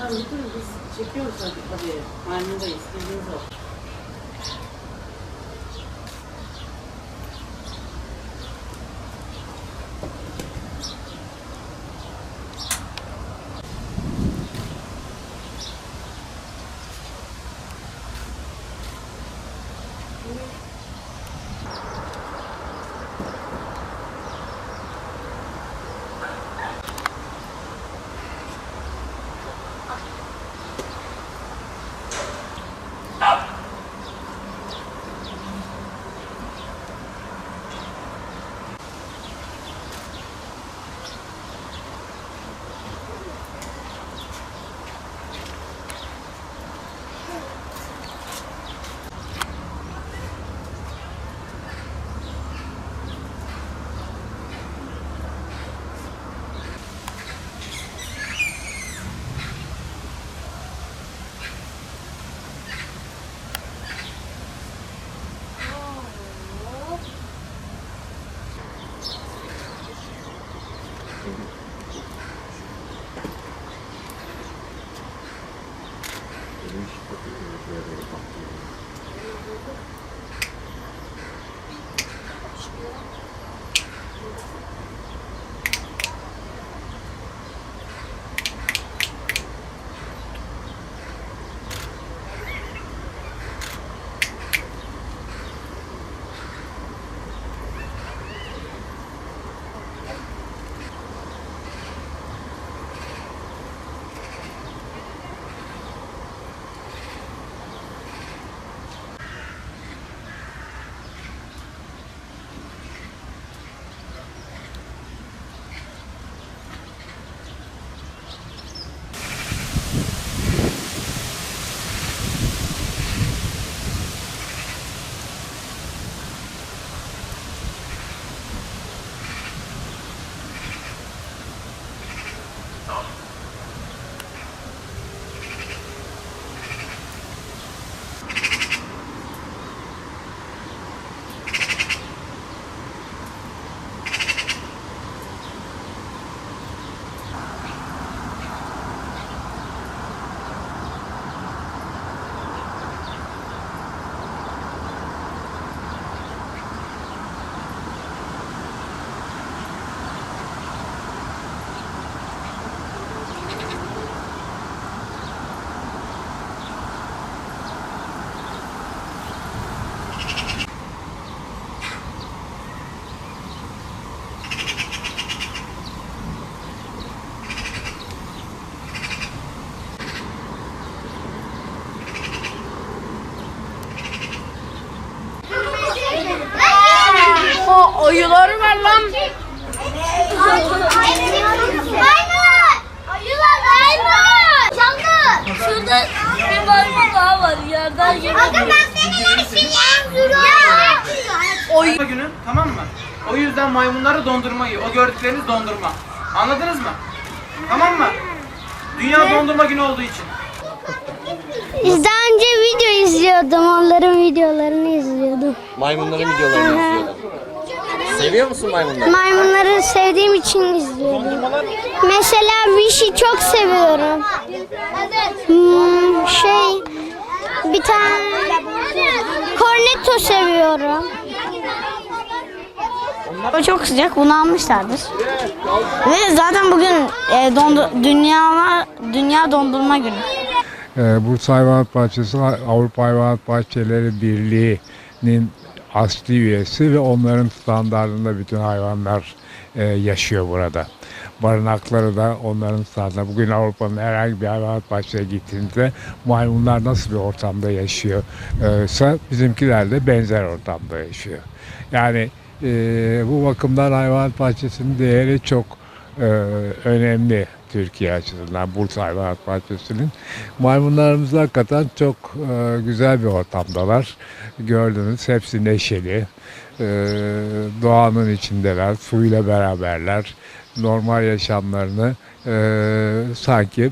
한 그, 그 지켜서 어디 많은 거 있으면서 Ver lan. Maymun! Ayılar maymun! Canlı! Şurada bir maymun daha var yerden yemek Bakın ben senin eşin Ya! Maymun günü tamam mı? O yüzden maymunlara dondurma yiyor. O gördükleriniz dondurma. Anladınız mı? Tamam mı? Dünya dondurma günü olduğu için. Biz daha önce video izliyordum. Onların videolarını izliyordum. Maymunların videolarını izliyordum. Seviyor musun maymunları? Maymunları sevdiğim için izliyordum. Mesela Wish'i çok seviyorum. Hmm, şey bir tane Cornetto seviyorum. Hava çok sıcak bunu almışlardır. Ve zaten bugün e, dondu, dünya dünya dondurma günü. Ee, Bursa Hayvanat Bahçesi Avrupa Hayvanat Bahçeleri Birliği'nin asli üyesi ve onların standartında bütün hayvanlar e, yaşıyor burada. Barınakları da onların standartında. Bugün Avrupa'nın herhangi bir hayvanat bahçesine gittiğinizde maymunlar nasıl bir ortamda yaşıyor e, ise bizimkiler de benzer ortamda yaşıyor. Yani e, bu bakımdan hayvanat bahçesinin değeri çok e, önemli Türkiye açısından Bursa Hayvanat Bahçesi'nin. Maymunlarımız hakikaten çok e, güzel bir ortamdalar. Gördünüz hepsi neşeli. E, doğanın içindeler, suyla beraberler. Normal yaşamlarını e, sanki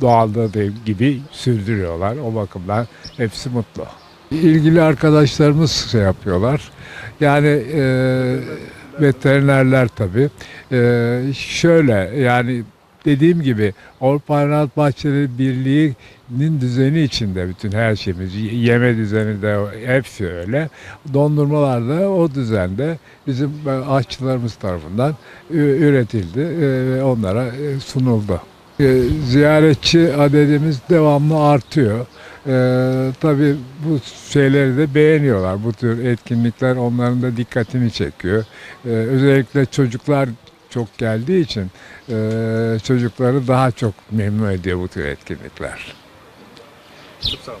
doğalda da gibi sürdürüyorlar. O bakımdan hepsi mutlu. İlgili arkadaşlarımız şey yapıyorlar. Yani e, veterinerler tabii. E, şöyle yani dediğim gibi Avrupa Hayvanat Bahçeleri Birliği'nin düzeni içinde bütün her şeyimiz. Yeme düzeni de hepsi öyle. Dondurmalar da o düzende bizim e, aşçılarımız tarafından ü- üretildi e, onlara e, sunuldu. E, Ziyaretçi adedimiz devamlı artıyor. Ee, tabii bu şeyleri de beğeniyorlar. Bu tür etkinlikler onların da dikkatini çekiyor. Ee, özellikle çocuklar çok geldiği için e, çocukları daha çok memnun ediyor bu tür etkinlikler. Çok sağ olun.